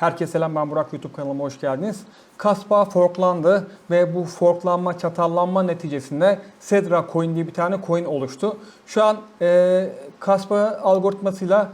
Herkese selam ben Burak YouTube kanalıma hoş geldiniz. Kaspa forklandı ve bu forklanma, çatallanma neticesinde Cedra Coin diye bir tane coin oluştu. Şu an e, Kaspa algoritmasıyla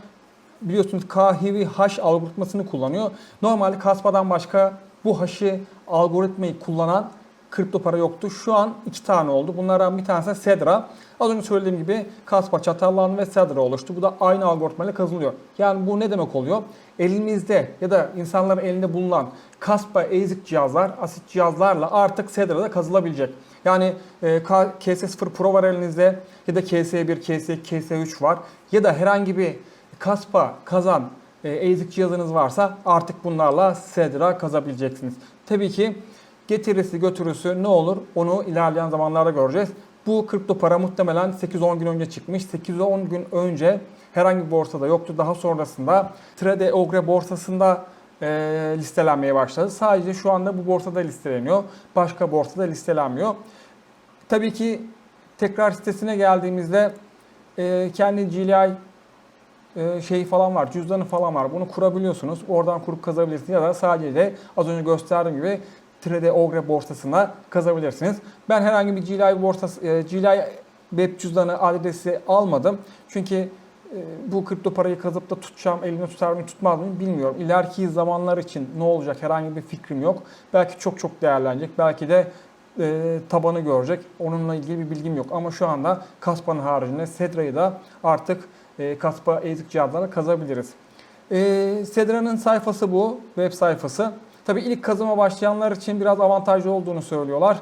biliyorsunuz KHV hash algoritmasını kullanıyor. Normalde Kaspa'dan başka bu hash'i algoritmayı kullanan kripto para yoktu. Şu an iki tane oldu. Bunlardan bir tanesi Cedra. Az önce söylediğim gibi Kaspa çatallandı ve Cedra oluştu. Bu da aynı algoritmayla kazanılıyor. Yani bu ne demek oluyor? Elimizde ya da insanların elinde bulunan Kaspa ASIC cihazlar, asit cihazlarla artık Cedra'da kazılabilecek. Yani e, K- KS0 Pro var elinizde ya da KS1, KS2, KS3 var ya da herhangi bir Kaspa kazan e, ASIC cihazınız varsa artık bunlarla Cedra kazabileceksiniz. Tabii ki getirisi götürüsü ne olur onu ilerleyen zamanlarda göreceğiz. Bu kripto para muhtemelen 8-10 gün önce çıkmış. 8-10 gün önce herhangi bir borsada yoktu. Daha sonrasında Trade Ogre borsasında e, listelenmeye başladı. Sadece şu anda bu borsada listeleniyor. Başka borsada listelenmiyor. Tabii ki tekrar sitesine geldiğimizde e, kendi GLI e, şey falan var, cüzdanı falan var. Bunu kurabiliyorsunuz. Oradan kurup kazabilirsiniz ya da sadece de az önce gösterdiğim gibi Trade Ogre borsasına kazabilirsiniz. Ben herhangi bir GLI borsası, e, GLI web cüzdanı adresi almadım. Çünkü e, bu kripto parayı kazıp da tutacağım, elimde tutar mıyım, tutmaz mıyım bilmiyorum. İleriki zamanlar için ne olacak herhangi bir fikrim yok. Belki çok çok değerlenecek, belki de e, tabanı görecek. Onunla ilgili bir bilgim yok. Ama şu anda Kaspa'nın haricinde Cedra'yı da artık e, Kaspa ASIC cihazlarla kazabiliriz. E, Cedra'nın sayfası bu, web sayfası. Tabii ilk kazıma başlayanlar için biraz avantajlı olduğunu söylüyorlar.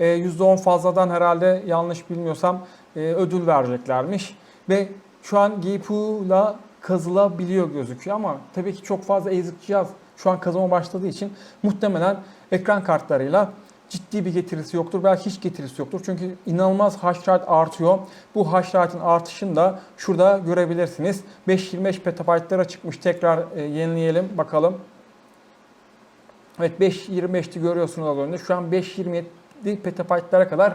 E, %10 fazladan herhalde yanlış bilmiyorsam e, ödül vereceklermiş. Ve şu an GPU'la kazılabiliyor gözüküyor ama tabii ki çok fazla ASIC cihaz şu an kazıma başladığı için muhtemelen ekran kartlarıyla ciddi bir getirisi yoktur. Belki hiç getirisi yoktur. Çünkü inanılmaz hash rate artıyor. Bu hash rate'in artışını da şurada görebilirsiniz. 5.25 petabaytlara çıkmış. Tekrar e, yenileyelim bakalım. Evet 5.25'ti görüyorsunuz az önce. Şu an 5.27 petabaytlara kadar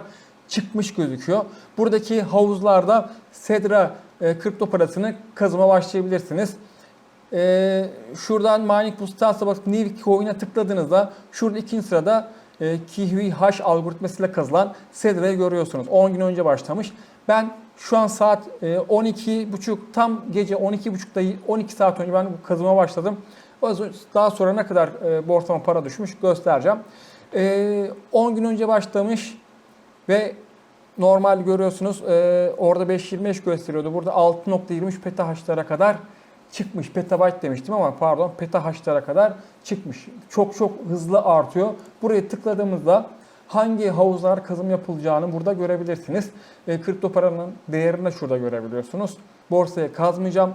çıkmış gözüküyor. Buradaki havuzlarda Cedra e, kripto parasını kazıma başlayabilirsiniz. E, şuradan Mining Boost'a basıp New Coin'e tıkladığınızda şurada ikinci sırada e, Kiwi Hash algoritmasıyla kazılan Cedra'yı görüyorsunuz. 10 gün önce başlamış. Ben şu an saat e, 12.30 tam gece 12.30'da 12 saat önce ben kazıma başladım. Daha sonra ne kadar e, borsama para düşmüş göstereceğim. E, 10 gün önce başlamış ve normal görüyorsunuz e, orada 5.25 gösteriyordu. Burada 6.23 petahaşlara kadar çıkmış. Petabyte demiştim ama pardon petahaşlara kadar çıkmış. Çok çok hızlı artıyor. Buraya tıkladığımızda hangi havuzlar kazım yapılacağını burada görebilirsiniz. E, kripto paranın değerini de şurada görebiliyorsunuz. Borsaya kazmayacağım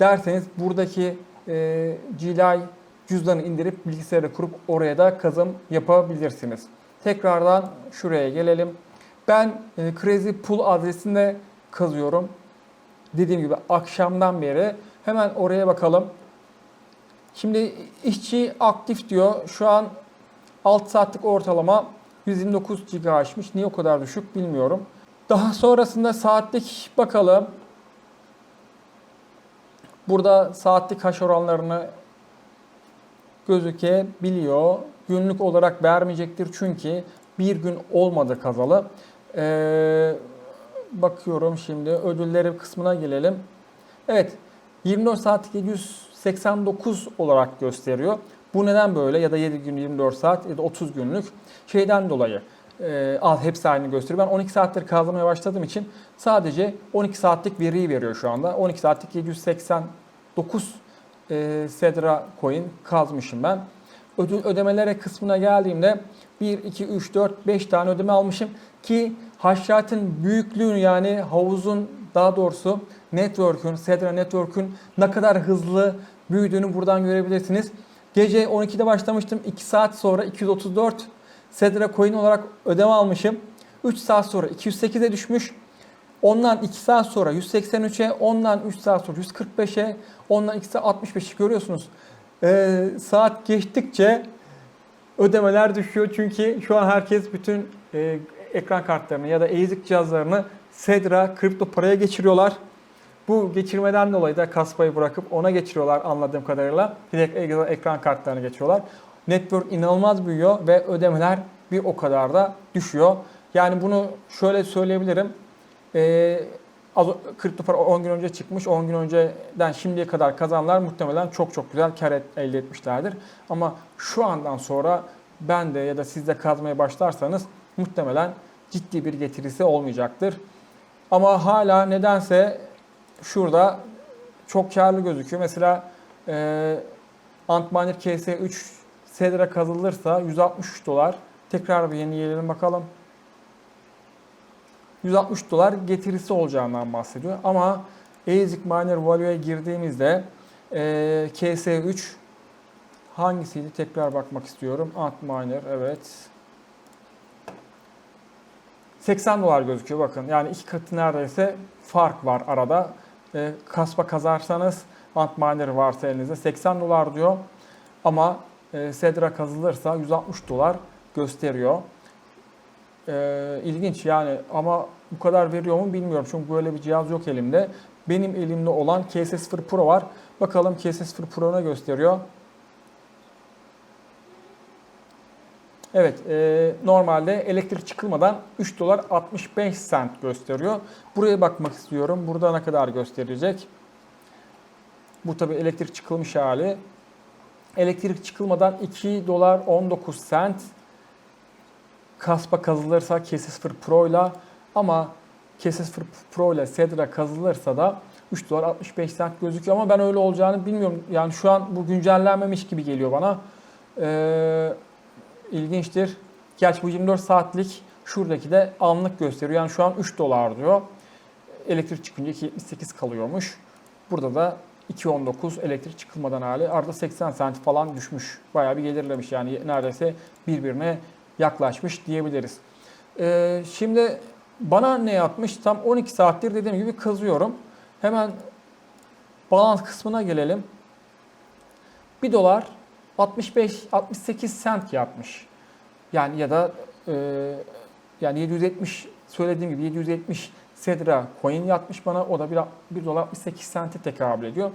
derseniz buradaki e, GLI cüzdanı indirip bilgisayara kurup oraya da kazım yapabilirsiniz. Tekrardan şuraya gelelim. Ben e, Crazy Pool adresinde kazıyorum. Dediğim gibi akşamdan beri hemen oraya bakalım. Şimdi işçi aktif diyor. Şu an 6 saatlik ortalama 129 GHz'miş. Niye o kadar düşük bilmiyorum. Daha sonrasında saatlik bakalım. Burada saatlik haş oranlarını gözükebiliyor. Günlük olarak vermeyecektir çünkü bir gün olmadı kazalı. Ee, bakıyorum şimdi ödülleri kısmına gelelim. Evet 24 saatlik 789 olarak gösteriyor. Bu neden böyle ya da 7 gün 24 saat ya da 30 günlük şeyden dolayı e, al hepsi aynı gösteriyor. Ben 12 saattir kazmaya başladığım için sadece 12 saatlik veriyi veriyor şu anda. 12 saatlik 789 e, Cedra coin kazmışım ben. Ödül ödemelere kısmına geldiğimde 1, 2, 3, 4, 5 tane ödeme almışım ki haşratın büyüklüğünü yani havuzun daha doğrusu network'ün, Cedra Network'ün ne kadar hızlı büyüdüğünü buradan görebilirsiniz. Gece 12'de başlamıştım. 2 saat sonra 234 Cedra coin olarak ödeme almışım. 3 saat sonra 208'e düşmüş. Ondan 2 saat sonra 183'e, ondan 3 saat sonra 145'e, ondan 2 saat 65'i görüyorsunuz. Ee, saat geçtikçe ödemeler düşüyor çünkü şu an herkes bütün e, ekran kartlarını ya da ASIC cihazlarını Cedra kripto paraya geçiriyorlar. Bu geçirmeden dolayı da kaspayı bırakıp ona geçiriyorlar anladığım kadarıyla. Direkt ek- ekran kartlarına geçiyorlar. Network inanılmaz büyüyor ve ödemeler bir o kadar da düşüyor. Yani bunu şöyle söyleyebilirim. Ee, az, kripto para 10 gün önce çıkmış. 10 gün önceden şimdiye kadar kazanlar muhtemelen çok çok güzel kar et- elde etmişlerdir. Ama şu andan sonra ben de ya da siz de kazmaya başlarsanız muhtemelen ciddi bir getirisi olmayacaktır. Ama hala nedense şurada çok karlı gözüküyor. Mesela e, Antmanir KS3 Sedra kazılırsa 163 dolar. Tekrar bir yenileyelim bakalım. 160 dolar getirisi olacağından bahsediyor. Ama Basic Miner Value'ya girdiğimizde e, KS3 hangisiydi? Tekrar bakmak istiyorum. Antminer evet. 80 dolar gözüküyor bakın. Yani iki katı neredeyse fark var arada. E, kaspa kazarsanız Antminer varsa elinizde 80 dolar diyor. Ama Sedra kazılırsa 160 dolar gösteriyor. E, ilginç yani ama bu kadar veriyor mu bilmiyorum. Çünkü böyle bir cihaz yok elimde. Benim elimde olan KS0 Pro var. Bakalım KS0 Pro ne gösteriyor? Evet, e, normalde elektrik çıkılmadan 3 dolar 65 cent gösteriyor. Buraya bakmak istiyorum. Burada ne kadar gösterecek? Bu tabi elektrik çıkılmış hali. Elektrik çıkılmadan 2 dolar 19 cent. Kaspa kazılırsa KS0 Pro ile ama KS0 Pro ile Sedra kazılırsa da 3 dolar 65 cent gözüküyor ama ben öyle olacağını bilmiyorum. Yani şu an bu güncellenmemiş gibi geliyor bana. Ee, ilginçtir. Gerçi bu 24 saatlik şuradaki de anlık gösteriyor. Yani şu an 3 dolar diyor. Elektrik çıkınca 2.78 kalıyormuş. Burada da 2.19 elektrik çıkılmadan hali. Arada 80 sent falan düşmüş. Bayağı bir gelirlemiş yani neredeyse birbirine yaklaşmış diyebiliriz. Ee, şimdi bana ne yapmış? Tam 12 saattir dediğim gibi kazıyorum. Hemen balans kısmına gelelim. 1 dolar 65-68 sent yapmış. Yani ya da e, yani 770 söylediğim gibi 770 Sedra coin yatmış bana. O da 1, 1 dolar 68 sente tekabül ediyor.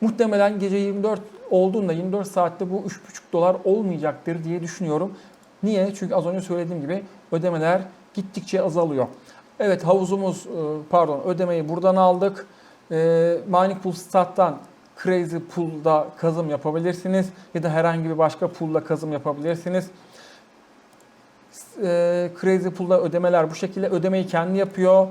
Muhtemelen gece 24 olduğunda 24 saatte bu 3,5 dolar olmayacaktır diye düşünüyorum. Niye? Çünkü az önce söylediğim gibi ödemeler gittikçe azalıyor. Evet havuzumuz e, pardon ödemeyi buradan aldık. E, Mining Pool Stat'tan Crazy Pool'da kazım yapabilirsiniz ya da herhangi bir başka pool'da kazım yapabilirsiniz. E, Crazy Pool'da ödemeler bu şekilde ödemeyi kendi yapıyor.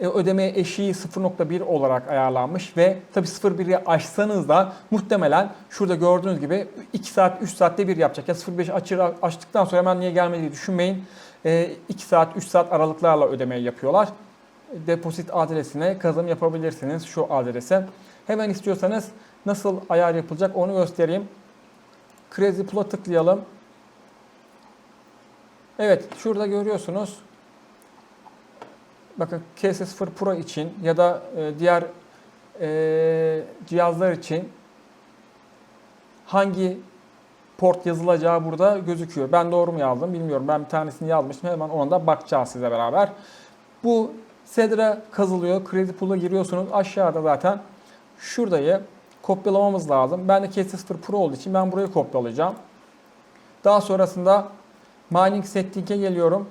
E, ödeme eşiği 0.1 olarak ayarlanmış ve tabi 0.1'i aşsanız da muhtemelen şurada gördüğünüz gibi 2 saat 3 saatte bir yapacak. Ya 0.5 açır açtıktan sonra hemen niye gelmediği düşünmeyin. E, 2 saat 3 saat aralıklarla ödemeyi yapıyorlar. Deposit adresine kazım yapabilirsiniz şu adrese. Hemen istiyorsanız nasıl ayar yapılacak onu göstereyim. Crazy Pool'a tıklayalım. Evet şurada görüyorsunuz. Bakın KS0 Pro için ya da e, diğer e, cihazlar için hangi port yazılacağı burada gözüküyor. Ben doğru mu yazdım bilmiyorum. Ben bir tanesini yazmıştım. Hemen ona da bakacağız size beraber. Bu Sedra kazılıyor. Crazy Pool'a giriyorsunuz. Aşağıda zaten şuradayı kopyalamamız lazım. Ben de KS0 Pro olduğu için ben burayı kopyalayacağım. Daha sonrasında Mining Setting'e geliyorum.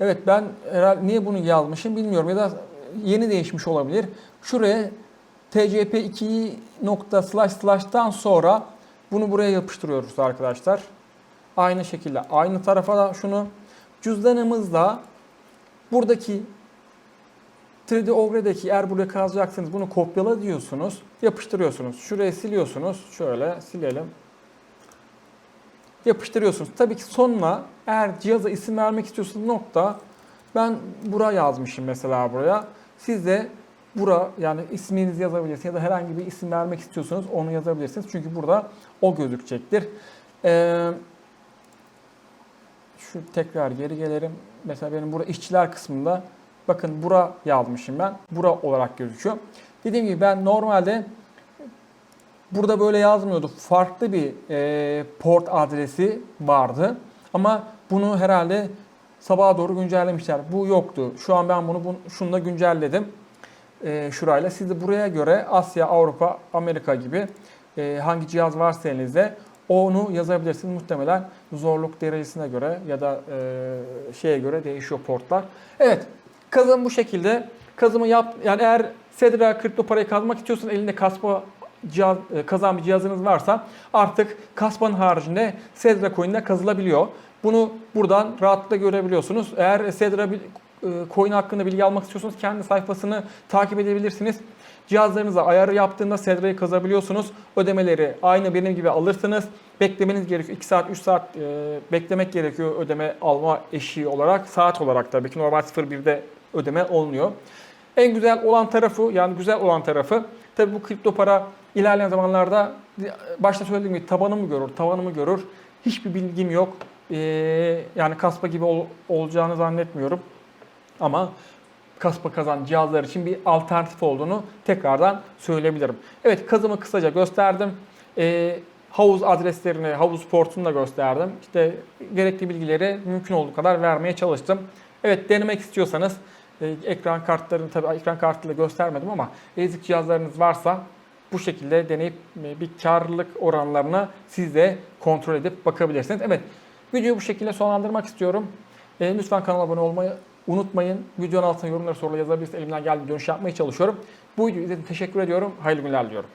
Evet ben herhalde niye bunu yazmışım bilmiyorum ya da yeni değişmiş olabilir. Şuraya tcp2 nokta slash slash'tan sonra bunu buraya yapıştırıyoruz arkadaşlar. Aynı şekilde aynı tarafa da şunu cüzdanımızda buradaki 3D Ogre'deki eğer buraya kazacaksınız bunu kopyala diyorsunuz. Yapıştırıyorsunuz. Şuraya siliyorsunuz. Şöyle silelim. Yapıştırıyorsunuz. Tabii ki sonuna eğer cihaza isim vermek istiyorsanız nokta ben bura yazmışım mesela buraya. Siz de bura yani isminizi yazabilirsiniz ya da herhangi bir isim vermek istiyorsanız onu yazabilirsiniz. Çünkü burada o gözükecektir. Ee, şu tekrar geri gelelim. Mesela benim burada işçiler kısmında bakın bura yazmışım ben. Bura olarak gözüküyor. Dediğim gibi ben normalde burada böyle yazmıyordu. Farklı bir e, port adresi vardı. Ama bunu herhalde sabaha doğru güncellemişler. Bu yoktu. Şu an ben bunu, şununla güncelledim. e, şurayla. Siz de buraya göre Asya, Avrupa, Amerika gibi e, hangi cihaz varsa elinizde onu yazabilirsiniz. Muhtemelen zorluk derecesine göre ya da e, şeye göre değişiyor portlar. Evet kazım bu şekilde. Kazımı yap yani eğer Sedra kripto parayı kazmak istiyorsanız elinde kaspa cihaz, e, kazan bir cihazınız varsa artık kaspanın haricinde Sedra coin'de kazılabiliyor. Bunu buradan rahatlıkla görebiliyorsunuz. Eğer Sedra e, coin hakkında bilgi almak istiyorsanız kendi sayfasını takip edebilirsiniz. Cihazlarınıza ayarı yaptığında Sedra'yı kazabiliyorsunuz. Ödemeleri aynı benim gibi alırsınız. Beklemeniz gerekiyor. 2 saat, 3 saat e, beklemek gerekiyor ödeme alma eşiği olarak. Saat olarak tabii ki normal 01'de ödeme olmuyor. En güzel olan tarafı yani güzel olan tarafı tabii bu kripto para ilerleyen zamanlarda başta söylediğim gibi tabanı mı görür, tavanı mı görür hiçbir bilgim yok. Ee, yani kaspa gibi ol- olacağını zannetmiyorum. Ama kaspa kazan cihazlar için bir alternatif olduğunu tekrardan söyleyebilirim. Evet kazımı kısaca gösterdim. Ee, havuz adreslerini, havuz portunu da gösterdim. İşte gerekli bilgileri mümkün olduğu kadar vermeye çalıştım. Evet denemek istiyorsanız e, ekran kartlarını tabii ekran kartıyla göstermedim ama ezik cihazlarınız varsa bu şekilde deneyip e, bir karlılık oranlarına siz de kontrol edip bakabilirsiniz. Evet videoyu bu şekilde sonlandırmak istiyorum. E, lütfen kanala abone olmayı unutmayın. Videonun altına yorumları soruları yazabilirsiniz. Elimden geldiğince dönüş yapmaya çalışıyorum. Bu videoyu izlediğiniz için teşekkür ediyorum. Hayırlı günler diliyorum.